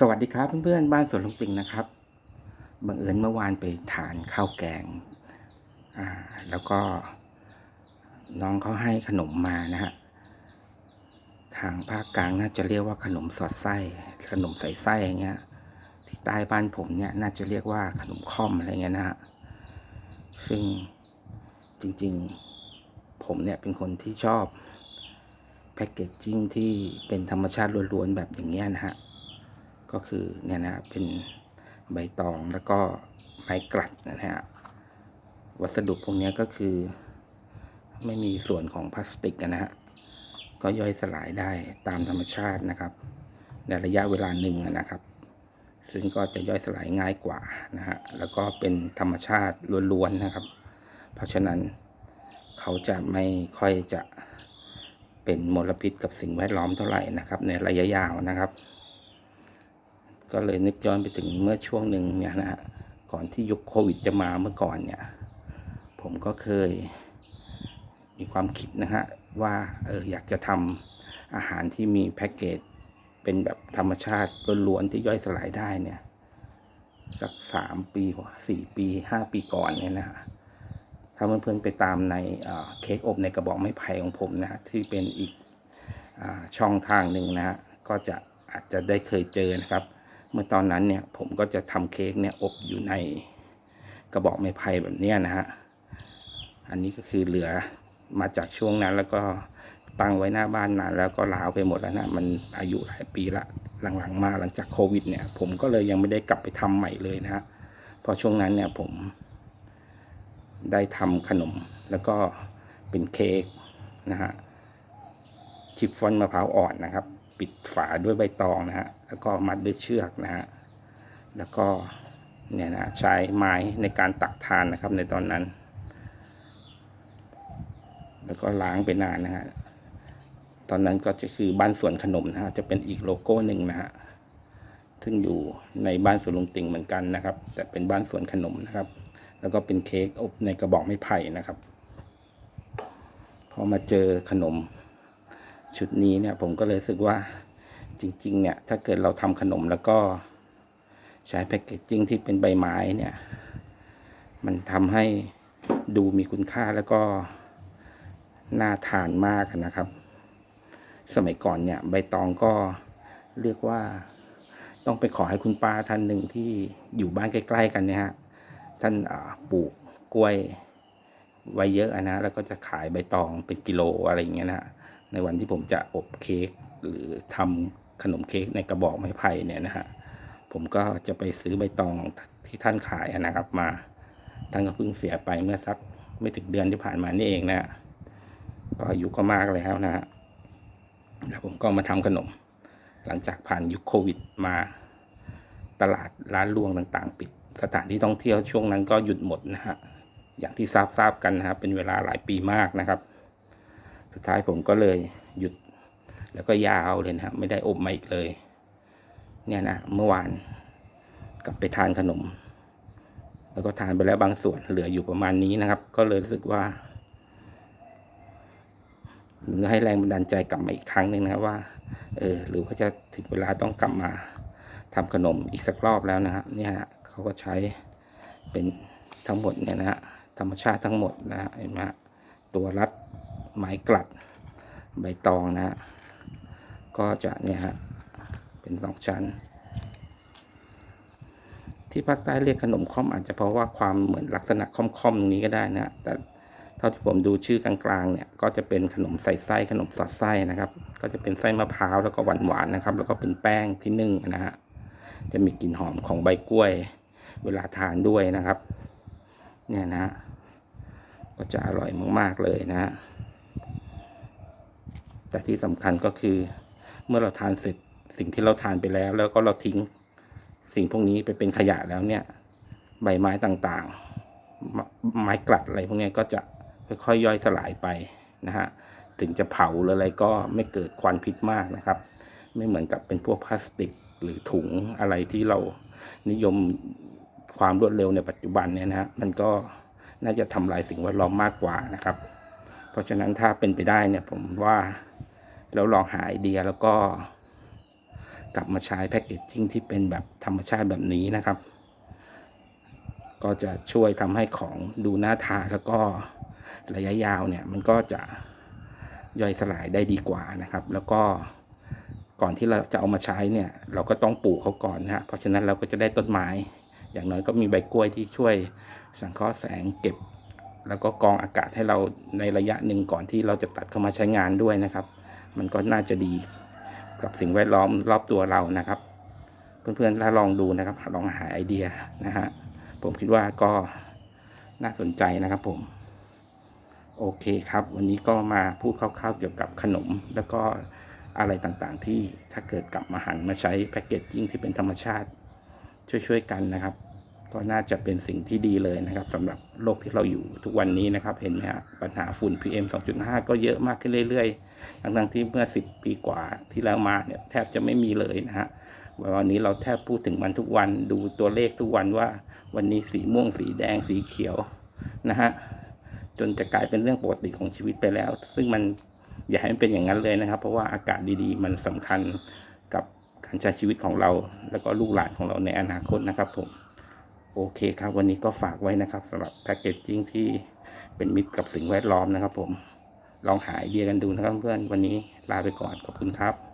สวัสดีครับเพื่อนๆบ้านสวนลุงปิงนะครับบังเอิญเมื่อวานไปทานข้าวแกงอ่าแล้วก็น้องเขาให้ขนมมานะฮะทางภาคกลางน่าจะเรียกว่าขนมสอดไส้ ขนมใส่ไส้อย่างเงี้ยที่ใต้บ้านผมเนี่ยน่าจะเรียกว่าขนมค่อมอะไรเงี้ยนะฮะซึ่งจริงๆผมเนี่ยเป็นคนที่ชอบแพคเกจจิ้งที่เป็นธรรมชาติล้วนๆแบบอย่างเงี้ยนะฮะ ก็คือเนี่ยนะเป็นใบตองแล้วก็ไม้กลัดนะฮะวัสดุพวกนี้ก็คือ ไม่มีส่วนของพลาสติกนะฮะก็ย่อยสลายได้ตามธรรมชาตินะครับ ในระยะเวลาหนึ่งนะครับ ซึ่งก็จะย่อยสลายง่ายกว่านะฮะแล้วก็เป็นธรรมชาติล้วนๆนะครับ เพราะฉะนั้นเขาจะไม่ค่อยจะเป็นมลพิษกับสิ่งแวดล้อมเท่าไหร่นะครับ ในระยะยาวนะครับ ก็เลยนึกย้อนไปถึงเมื่อช่วงหนึ่งเนี่ยนะฮะก่อนที่ยุคโควิดจะมาเมื่อก่อนเนี่ย ผมก็เคย มีความคิดนะฮะว่าเอออยากจะทำอาหารที่มีแพ็กเกจเป็นแบบธรรมชาติล้วนๆที่ย่อยสลายได้เนี่ยสักสามปีกว่าสี่ปีห้าปีก่อนเนี่ยนะฮะถ้าเพื่อนๆไปตามในเค้กอบในกระบอกไม้ไผ่ของผมนะที่เป็นอีกอช่องทางหนึ่งนะฮะก็จะอาจจะได้เคยเจอนะครับ มื่อตอนนั้นเนี่ยผมก็จะทำเค้กเนี่ยอบอยู่ในกระบอกไม้ไผ่แบบนี้นะฮะ อันนี้ก็คือเหลือมาจากช่วงนั้นแล้วก็ตั้งไว้หน้าบ้านนานแล้วก็ลาวไปหมดแล้วนะมันอายุหลายปีละหลังๆมาหลังจากโควิดเนี่ย ผมก็เลยยังไม่ได้กลับไปทำใหม่เลยนะฮะเพราะช่วงนั้นเนี่ยผมได้ทำขนมแล้วก็เป็นเค้กนะฮะชิฟฟ่อนมะพร้าวอ่อนนะครับ ปิดฝาด้วยใบตองนะฮะแล้วก็มัดด้วยเชือกนะฮะแล้วก็เนี่ยนะใช้ไม้ในการตักทานนะครับในตอนนั้น แล้วก็ล้างไปนานนะฮะตอนนั้นก็จะคือบ้านสวนขนมนะฮะจะเป็นอีกโลโก้หนึ่งนะฮะซึ่งอยู่ในบ้านสวนลุงติงเหมือนกันนะครับ แต่เป็นบ้านสวนขนมนะครับ แล้วก็เป็นเค้กอบในกระบอกไม้ไผ่นะครับพอมาเจอขนม ชุดนี้เนี่ยผมก็เลยรู้สึกว่าจริง ๆ เนี่ย ถ้าเกิดเราทำขนมแล้วก็ใช้แพคเกจจิ้งที่เป็นใบไม้เนี่ย มันทำให้ดูมีคุณค่าแล้วก็น่าทานมากนะครับ สมัยก่อนเนี่ย ใบตองก็เรียกว่าต้องไปขอให้คุณป้าท่านหนึ่งที่อยู่บ้านใกล้ ๆ กันเนี่ยฮะท่านปลูกกล้วยไว้เยอะอะนะแล้วก็จะขายใบตองเป็นกิโลอะไรอย่างเงี้ยนะฮะ ในวันที่ผมจะอบเค้กหรือทำขนมเค้กในกระบอกไม้ไผ่เนี่ยนะฮะผมก็จะไปซื้อใบตองที่ท่านขายนะครับมาท่านก็เพิ่งเสียไปเมื่อสักไม่ถึงเดือนที่ผ่านมานี่เองนะก็อายุก็มากแล้วนะฮะแล้วผมก็มาทำขนม หลังจากผ่านยุคโควิดมาตลาดร้านรวงต่างๆ ปิด สถานที่ท่องเที่ยวช่วงนั้นก็หยุดหมดนะฮะอย่างที่ทราบทราบๆกันนะครับเป็นเวลาหลายปีมากนะครับ สุดท้ายผมก็เลยหยุด แล้วก็ยาวเลยนะไม่ได้อบมาอีกเลย เนี่ยนะเมื่อวานกลับไปทานขนม แล้วก็ทานไปแล้วบางส่วนเหลืออยู่ประมาณนี้นะครับ ก็เลยรู้สึกว่าให้แรงบันดาลใจกลับมาอีกครั้งหนึ่งนะว่า เออ หรือว่าจะถึงเวลาต้องกลับมาทำขนมอีกสักรอบแล้วนะฮะเนี่ยฮะเขาก็ใช้เป็นทั้งหมดเนี่ยนะฮะธรรมชาติทั้งหมดนะฮะเห็นไหมตัวรัด ไม้กลัดใบตองนะฮะก็จะเนี่ยฮะเป็นสองชั้น ที่ภาคใต้เรียกขนมค่อมอาจจะเพราะว่าความเหมือนลักษณะค่อมๆตรงนี้ก็ได้นะฮะแต่เท่าที่ผมดูชื่อกลางๆเนี่ยก็จะเป็นขนมใส่ไส้ขนมสอดไส้นะครับ ก็จะเป็นไส้มะพร้าวแล้วก็หวานๆนะครับ แล้วก็เป็นแป้งที่นึ่งนะฮะจะมีกลิ่นหอมของใบกล้วย เวลาทานด้วยนะครับ เนี่ยนะฮะก็จะอร่อยมากๆเลยนะฮะ แต่ที่สำคัญก็คือ เมื่อเราทานเสร็จสิ่งที่เราทานไปแล้ว แล้วก็เราทิ้งสิ่งพวกนี้ไปเป็นขยะแล้วเนี่ย ใบไม้ต่างๆ ไม้กลัดอะไรพวกนี้ก็จะค่อยๆย่อยสลายไปนะฮะถึงจะเผาหรืออะไรก็ไม่เกิดควันพิษมากนะครับ ไม่เหมือนกับเป็นพวกพลาสติกหรือถุงอะไรที่เรานิยมความรวดเร็วในปัจจุบันเนี่ยนะฮะมันก็น่าจะทำลายสิ่งแวดล้อมมากกว่านะครับ เพราะฉะนั้นถ้าเป็นไปได้เนี่ยผมว่า แล้วลองหาไอเดียแล้วก็ กลับมาใช้แพคเกจจิ้งที่เป็นแบบธรรมชาติแบบนี้นะครับ ก็จะช่วยทำให้ของดูน่าทานแล้วก็ระยะยาวเนี่ยมันก็จะย่อยสลายได้ดีกว่านะครับ แล้วก็ก่อนที่เราจะเอามาใช้เนี่ย เราก็ต้องปลูกเขาก่อนนะฮะเพราะฉะนั้นเราก็จะได้ต้นไม้ อย่างน้อยก็มีใบกล้วยที่ช่วยสังเคราะห์แสงเก็บ แล้วก็กรองอากาศให้เราในระยะหนึ่งก่อนที่เราจะตัดเข้ามาใช้งานด้วยนะครับ มันก็น่าจะดีกับสิ่งแวดล้อมรอบตัวเรานะครับ เพื่อนๆถ้าลองดูนะครับ ลองหาไอเดียนะฮะผมคิดว่าก็น่าสนใจนะครับผม โอเคครับ วันนี้ก็มาพูดคร่าวๆเกี่ยวกับขนม แล้วก็อะไรต่างๆที่ถ้าเกิดกลับมาหันมาใช้แพคเกจจิ้งที่เป็นธรรมชาติ ช่วยๆกันนะครับ ก็น่าจะเป็นสิ่งที่ดีเลยนะครับสำหรับโลกที่เราอยู่ทุกวันนี้นะครับ เห็นไหมฮะปัญหาฝุ่น PM 2.5 ก็เยอะมากขึ้นเรื่อยๆทั้งๆที่เมื่อ 10 ปีกว่าที่แล้วมาเนี่ยแทบจะไม่มีเลยนะฮะวันนี้เราแทบพูดถึงมันทุกวันดูตัวเลขทุกวันว่า วันนี้สีม่วงสีแดงสีเขียวนะฮะจนจะกลายเป็นเรื่องปกติของชีวิตไปแล้ว ซึ่งมันอย่าให้มันเป็นอย่างนั้นเลยนะครับ เพราะว่าอากาศดีๆ มันสำคัญกับการใช้ชีวิตของเรา แล้วก็ลูกหลานของเราในอนาคตนะครับผม โอเคครับ วันนี้ก็ฝากไว้นะครับสำหรับแพคเกจจิ้งที่เป็นมิตรกับสิ่งแวดล้อมนะครับผม ลองหาไอเดียกันดูนะครับเพื่อนวันนี้ลาไปก่อนขอบคุณครับ